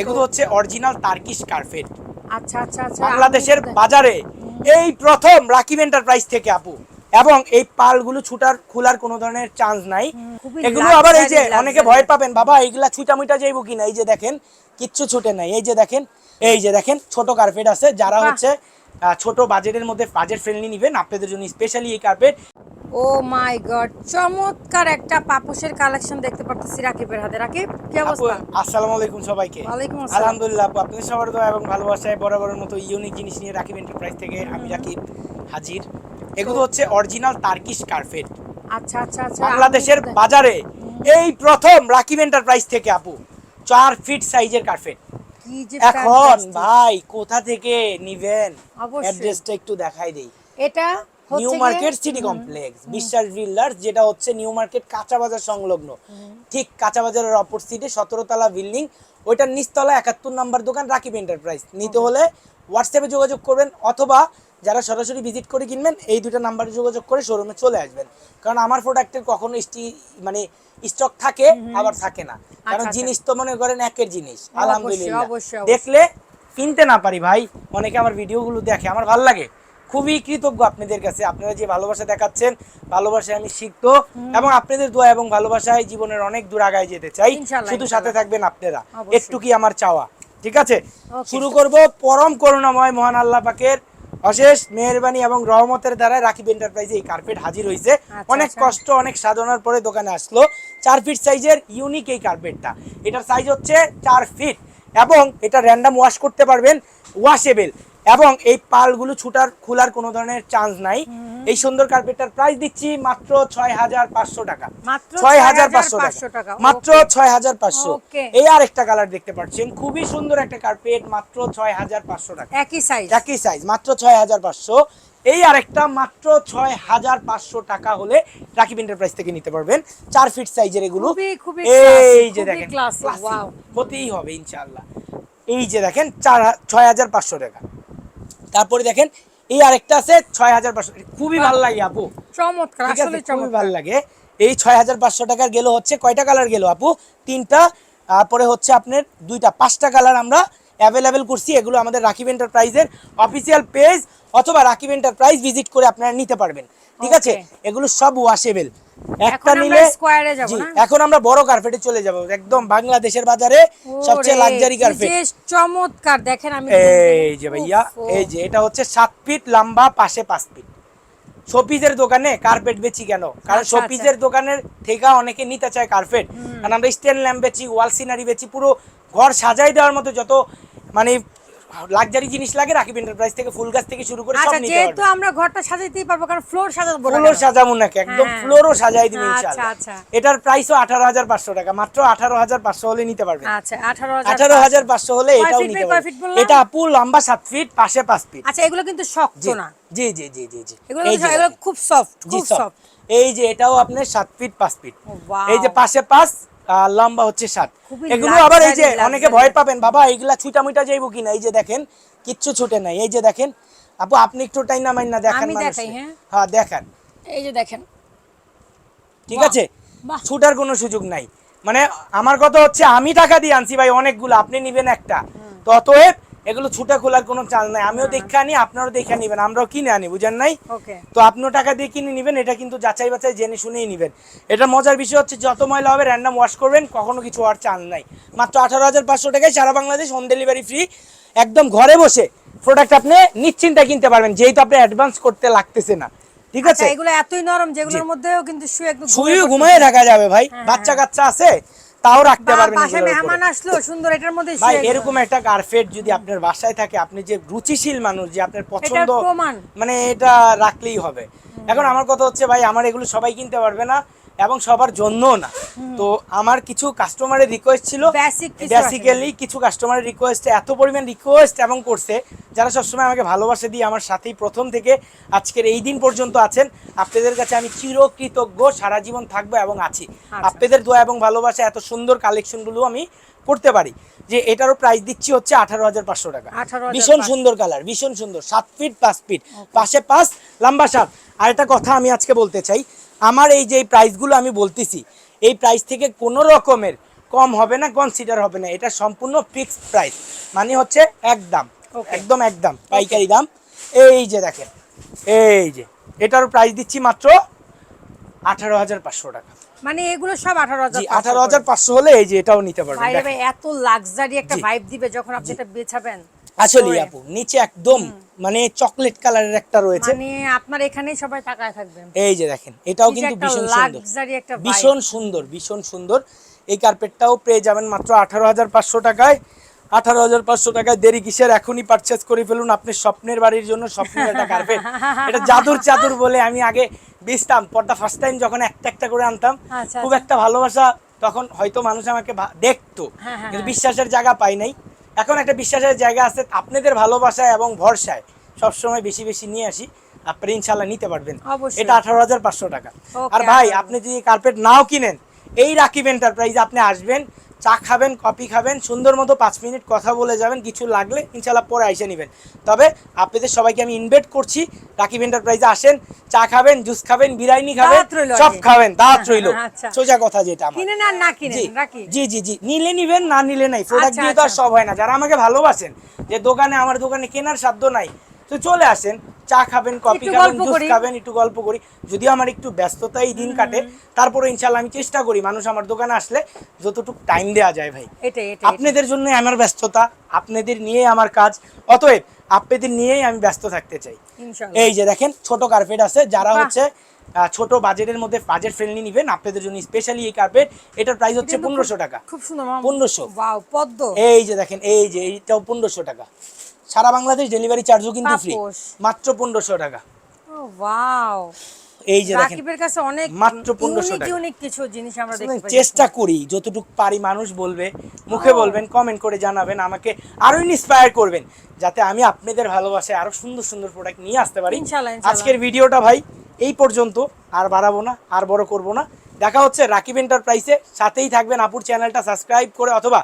এগুলো হচ্ছে original Turkish carpet আচ্ছা আচ্ছা আচ্ছা বাংলাদেশের বাজারে এই প্রথম রাকিব এন্টারপ্রাইজ থেকে আপু এবং এই পালগুলো ছুটার খোলার কোনো ধরনের চান্স নাই। এগুলো আবার এই যে অনেকে ভয় পাবেন বাবা এইগুলা ছুটা মুটা যাইব কিনা? এই যে দেখেন কিচ্ছু ছুটে নাই। এই যে দেখেন এই যে দেখেন ছোট কার্পেট আছে যারা হচ্ছে ছোট বাজেটের মধ্যে বাজেট ফ্রেন্ডলি নিবেন। আপনাদের জন্য স্পেশালি এই কার্পেট ও মাই গড চমৎকার একটা পাপোশের কালেকশন দেখতে পাচ্ছি রাকিবের হাতে। রাকিব কি অবস্থা? আসসালামু আলাইকুম সবাইকে। ওয়ালাইকুম আসসালাম। আলহামদুলিল্লাহ আপু আপনাদের সবার দোয়া এবং ভালোবাসায় বরাবরের মতো ইউনিক জিনিস নিয়ে রাকিব এন্টারপ্রাইজ থেকে আমি রাকিব হাজির। এগুলো হচ্ছে অরিজিনাল তার্কিশ কার্পেট আচ্ছা আচ্ছা আচ্ছা বাংলাদেশের বাজারে এই প্রথম রাকিব এন্টারপ্রাইজ থেকে আপু চার ফিট সাইজের কার্পেট এখন ভাই কোথা থেকে নিবেন? অ্যাড্রেসটা একটু দেখাই দেই। এটা নিউ মার্কেট সিটি কমপ্লেক্স বিশ্বাস যেটা হচ্ছে নিউ মার্কেট কাঁচা বাজার সংলগ্ন। ঠিক কাঁচা বাজারের অপর সিটে সতেরো তলা বিল্ডিং ওইটার নিচতলা একাত্তর নাম্বার দোকান রাকিব এন্টারপ্রাইজ নিতে হলে হোয়াটসঅ্যাপে যোগাযোগ করবেন অথবা যারা সরাসরি ভিজিট করে কিনবেন এই দুটো নাম্বারে যোগাযোগ করে শোরুমে চলে আসবেন। কারণ আমার প্রোডাক্টের কখনো স্টি মানে স্টক থাকে আবার থাকে না। কারণ আচ্ছা। জিনিস তো মনে করেন একের জিনিস আলহামদুলিল্লাহ। দেখলে কিনতে না পারি ভাই অনেকে আমার ভিডিওগুলো দেখে আমার ভালো লাগে। খুবই কৃতজ্ঞ আপনাদের কাছে আপনারা যে ভালোবাসা দেখাচ্ছেন ভালোবাসায় আমি শিখতো এবং আপনাদের দোয়া এবং ভালোবাসায় জীবনের অনেক দূর আগায় যেতে চাই। শুধু সাথে থাকবেন আপনারা। একটু কি আমার চাওয়া ঠিক আছে? শুরু করব পরম করুণাময় মহান আল্লাহ পাকের অশেষ মেহরবানি এবং রহমতের দ্বারা রাকিব এন্টারপ্রাইজে এই কার্পেট হাজির হয়েছে। আচ্ছা, অনেক আচ্ছা। কষ্ট অনেক সাধনার পরে দোকানে আসলো। চার ফিট সাইজের ইউনিক এই কার্পেটটা এটার সাইজ হচ্ছে চার ফিট এবং এটা র্যান্ডাম ওয়াশ করতে পারবেন ওয়াশেবেল এবং এই পালগুলো ছুটার খোলার কোনো ধরনের চান্স নাই। এই সুন্দর কার্পেটটার প্রাইস দিচ্ছি মাত্র ছয় হাজার পাঁচশো টাকা। ছয় হাজার পাঁচশো টাকা। মাত্র ছয় হাজার পাঁচশো। এই আর একটা কালার দেখতে পাচ্ছেন। খুবই সুন্দর একটা কার্পেট মাত্র ছয় হাজার পাঁচশো টাকা। একই সাইজ একই সাইজ মাত্র ছয় হাজার পাঁচশো। এই আরেকটা মাত্র ছয় হাজার পাঁচশো টাকা হলে রাকিব এন্টারপ্রাইজ থেকে নিতে পারবেন। চার ফিট সাইজের এগুলো। এই যে দেখেন। হতেই হবে ইনশাল্লাহ এই যে দেখেন চার ছয় হাজার পাঁচশো টাকা। তারপরে দেখেন এই আরেকটা আছে ছয় হাজার পাঁচশো। খুবই ভালো লাগে আপু। চমৎকার আসলে খুবই ভালো লাগে এই ছয় হাজার পাঁচশো টাকার গেলো হচ্ছে কয়টা কালার গেলো আপু? তিনটা তারপরে হচ্ছে আপনার দুইটা পাঁচটা কালার আমরা অ্যাভেলেবেল করছি। এগুলো আমাদের রাকিব এন্টারপ্রাইজের অফিসিয়াল পেজ অথবা রাকিব এন্টারপ্রাইজ ভিজিট করে আপনারা নিতে পারবেন। ঠিক আছে? এগুলো সব ওয়াশেবল একটা নিলে এ যাব না? এখন আমরা বড় কার্পেটে চলে যাব। একদম বাংলাদেশের বাজারে সবচেয়ে লাক্সারি কার্পেট যে চমৎকার দেখেন আমি এই যে ভাইয়া এই যে এটা হচ্ছে সাত ফিট লম্বা পাশে পাঁচ ফিট শোপিজের দোকানে কার্পেট বেচি কেন? কারণ আচ্ছা, শোপিজের দোকানের থেকে অনেকে নিতে চায় কার্পেট কারণ আমরা স্ট্যান্ড ল্যাম্প বেচি ওয়াল সিনারি বেচি পুরো ঘর সাজাই দেওয়ার মতো যত মানে লাক্সারি জিনিস লাগে রাকিব এন্টারপ্রাইজ থেকে ফুল গাছ থেকে শুরু করে সব আচ্ছা নিতে যেহেতু আমরা ঘরটা সাজাইতেই পারব কারণ ফ্লোর সাজাবো না ফ্লোর? সাজাবো নাকি একদম হ্যাঁ। ফ্লোরও সাজাই দিবেন আচ্ছা, ইনশাআল্লাহ। আচ্ছা। এটার প্রাইসও আঠারো হাজার পাঁচশো টাকা মাত্র আঠারো হাজার পাঁচশো হলে নিতে পারবেন আচ্ছা আঠারো আঠারো হাজার পাঁচশো হলে এটাও নিতে বললাম? এটা আপু লম্বা সাত ফিট পাশে পাঁচ ফিট আচ্ছা এগুলো কিন্তু শক্ত না। জি জি জি জি জি। এগুলো এগুলো খুব সফট খুব সফট এই যে এটাও আপনার সাত ফিট পাঁচ ফিট এই যে পাশে পাঁচ আর লম্বা হচ্ছে সাত এগুলো আবার এই যে অনেকে ভয় পাবেন বাবা এইগুলা ছুটা মুটা যাইবো কিনা? এই যে দেখেন কিচ্ছু ছুটে নাই। এই যে দেখেন আপু আপনি একটু মাইনা মাইন দেখান আমি হ্যাঁ। হ্যাঁ দেখান। এই যে দেখেন। ঠিক আছে? ছুটার কোনো সুযোগ নাই। মানে আমার কথা হচ্ছে আমি টাকা দিয়ে আনছি ভাই অনেকগুলো আপনি নিবেন একটা। তো অতএব এগুলো ছুটা খোলার কোনো চাল নাই। আমিও দেখে আনি আপনারও দেখে নিবেন আমরাও কিনে আনি বুঝেন নাই? তো আপনিও টাকা দিয়ে কিনে নেবেন এটা কিন্তু যাচাই বাছাই জেনে শুনেই নেবেন। এটা মজার বিষয় হচ্ছে যত ময়লা হবে র্যান্ডাম ওয়াশ করবেন কখনো কিছু হওয়ার চাল নাই। মাত্র আঠারো হাজার পাঁচশো টাকায় সারা বাংলাদেশ হোম ডেলিভারি ফ্রি একদম ঘরে বসে প্রোডাক্ট আপনি নিশ্চিন্তে কিনতে পারবেন যেহেতু আপনি অ্যাডভান্স করতে লাগতেছে না। ঠিক আছে? আচ্ছা এগুলো এতই নরম যেগুলোর মধ্যেও কিন্তু শুয়ে শুয়ে ঘুমিয়ে রাখা যাবে ভাই। হ্যাঁ, বাচ্চা কাচ্চা আছে? তাও রাখতে পারবেন এগুলোর মেহমান আসলো সুন্দর এটার মধ্যে ভাই এরকম একটা কার্পেট যদি আপনার বাসায় থাকে আপনি যে রুচিশীল মানুষ যে আপনার পছন্দ মানে এটা রাখলেই হবে। এখন আমার কথা হচ্ছে ভাই আমার এগুলো সবাই কিনতে পারবে না। এবং সবার জন্যও না। তো আমার কিছু কাস্টমারের রিকোয়েস্ট ছিল। বেসিক্যালি কিছু কাস্টমারের রিকোয়েস্ট এত পরিমাণ রিকোয়েস্ট এবং করছে যারা সবসময় আমাকে ভালোবাসে দিয়ে আমার সাথেই প্রথম থেকে আজকের এই দিন পর্যন্ত আছেন। আপনাদের কাছে আমি চিরকৃতজ্ঞ সারা জীবন থাকব এবং আছি। আচ্ছা। আপনাদের দোয়া এবং ভালোবাসা এত সুন্দর কালেকশনগুলো আমি করতে পারি যে এটারও প্রাইস দিচ্ছি হচ্ছে আঠারো হাজার পাঁচশো টাকা। 18,500 ভীষণ সুন্দর কালার ভীষণ সুন্দর সাত ফিট পাঁচ ফিট পাশে পাঁচ লম্বা সাত। আর একটা কথা আমি আজকে বলতে চাই আমার এই যে প্রাইসগুলো আমি বলতেছি এই প্রাইস থেকে কোনো রকমের কম হবে না কনসিডার হবে না। এটা সম্পূর্ণ ফিক্সড প্রাইস মানে হচ্ছে একদম. একদম একদম পাইকারি দাম। এই যে দেখেন এই যে এটার প্রাইস দিচ্ছি মাত্র আঠারো হাজার পাঁচশো টাকা। মানে এগুলো সব আঠারো হাজার আঠারো হাজার পাঁচশো হলে এই যে এটাও নিতে পারবেন। এত লাক্সারি একটা। ভাইব দিবে যখন আপনি এটা বেছাবেন আসলে আপু নিচে একদম মানে চকলেট কালারের একটা রয়েছে। মানে আপনার এখানেই সবাই তাকায় থাকবেন। এই যে দেখেন এটাও কিন্তু ভীষণ সুন্দর। ভীষণ সুন্দর ভীষণ সুন্দর। এই কার্পেটটাও পেয়ে যাবেন মাত্র আঠারো হাজার পাঁচশো টাকায়। আঠারো হাজার পাঁচশো টাকায় দেরি কিসের এখনই পারচেস করে ফেলুন। আপনি স্বপ্নের বাড়ির জন্য স্বপ্নের একটা কার্পেট এটা জাদুর চাদুর বলে আমি আগে বেচতাম। পরটা ফার্স্ট টাইম যখন একটা একটা করে আনতাম আচ্ছা, খুব আচ্ছা। একটা ভালোবাসা তখন হয়তো মানুষ আমাকে দেখতো। হ্যাঁ, হ্যাঁ, কিন্তু হ্যাঁ। বিশ্বাসের জায়গা পাই নাই। এখন একটা বিশ্বাসের জায়গা আছে আপনাদের ভালোবাসায় এবং ভরসায় সবসময় বেশি বেশি নিয়ে আসি আপনি ইনশাল্লাহ নিতে পারবেন। এটা আঠারো হাজার পাঁচশো টাকা। আর ভাই আপনি যদি কার্পেট নাও কিনেন এই রাকিব এন্টারপ্রাইজে আপনি আসবেন চা খাবেন কফি খাবেন সুন্দর মতো পাঁচ মিনিট কথা বলে যাবেন কিছু লাগলে ইনশাল্লাহ পরে এসে নেবেন। তবে আপনাদের সবাইকে আমি ইনভাইট করছি রাকিব এন্টারপ্রাইজে আসেন চা খাবেন জুস খাবেন বিরিয়ানি খাবেন সব খাবেন দাওয়াত রইল। আচ্ছা। সোজা কথা যেটা জি। জি জি নিলে নিবেন না নিলে নাই। প্রোডাক্ট আচ্ছা, দিয়ে তো আর আচ্ছা। সব হয় না। যারা আমাকে ভালোবাসেন যে দোকানে আমার দোকানে কেনার সাধ্য নাই তো চলে আসেন চা খাবেন কফি খাবেন জুস খাবেন একটু গল্প করি। যদিও আমার একটু ব্যস্ততা এই দিন কাটে তারপরে ইনশাল্লাহ আমি চেষ্টা করি মানুষ আমার দোকানে আসলে যতটুকু টাইম দেওয়া যায় ভাই। আপনাদের জন্য আমার ব্যস্ততা আপনাদের নিয়ে আমার কাজ। অতএব আপনাদের নিয়েই আমি ব্যস্ত থাকতে চাই। এই যে দেখেন ছোট কার্পেট আছে যারা হচ্ছে ছোট বাজেটের মধ্যে বাজেট ফ্রেন্ডলি নিবেন আপনাদের জন্য স্পেশালি এই কার্পেট এটার প্রাইস হচ্ছে পনেরোশো টাকা। খুব সুন্দর মামা। 1500 ওয়াও পদ্ম। এই যে দেখেন এই যে এইটাও পনেরোশো টাকা। সারা বাংলাদেশ ডেলিভারি চার্জও কিন্তু ফ্রি মাত্র পনেরোশো টাকা। ওয়াও এই যে দেখেন রাকিবের কাছে অনেক মাত্র 1500 টাকা। ইউনিক কিছু জিনিস আমরা দেখতে পাই। চেষ্টা করি যতটুকু পারি মানুষ বলবে মুখে বলবেন কমেন্ট করে জানাবেন আমাকে আরও ইন্সপায়ার করবেন যাতে আমি আপনাদের ভালোবাসায় আরও সুন্দর সুন্দর প্রোডাক্ট নিয়ে আসতে পারি। আজকের ভিডিওটা ভাই এই পর্যন্ত আর বাড়াবো না আর বড় করব না। দেখা হচ্ছে রাকিব এন্টারপ্রাইসে সাথেই থাকবেন আপুর চ্যানেলটা সাবস্ক্রাইব করে অথবা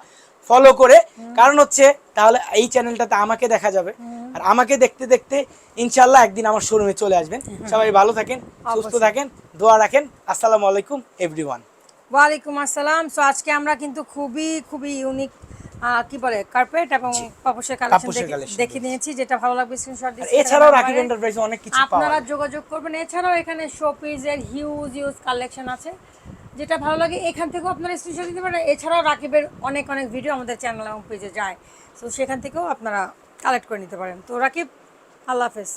ফলো করে। কারণ হচ্ছে তাহলে এই চ্যানেলটাতে আমাকে দেখা যাবে। আর আমাকে দেখতে দেখতে ইনশাল্লাহ একদিন আমার শোরুমে চলে আসবেন। সবাই ভালো থাকেন সুস্থ থাকেন দোয়া রাখেন। আসসালামু আলাইকুম এভরিওয়ান ওয়ালাইকুম আসসালাম। সো আজকে আমরা কিন্তু খুবই খুবই ইউনিক কি বলে কার্পেট এবং পাপোশের কালেকশন দেখে নিয়েছি যেটা ভালো লাগবে স্ক্রিনশট আর এছাড়াও রাকিব এন্টারপ্রাইজে অনেক কিছু পাওয়া আপনারা যোগাযোগ করবেন। এছাড়াও এখানে শোপিজের হিউজ হিউজ কালেকশন আছে। যেটা ভালো লাগে, এখান থেকেও আপনারা স্ক্রিনশট দিতে পারেন। এছাড়াও রাকিবের অনেক অনেক ভিডিও আমাদের চ্যানেল এবং পেজে যায়। তো সেখান থেকেও আপনারা কালেক্ট করে নিতে পারেন। তো রাকিব, আল্লাহ হাফেজ।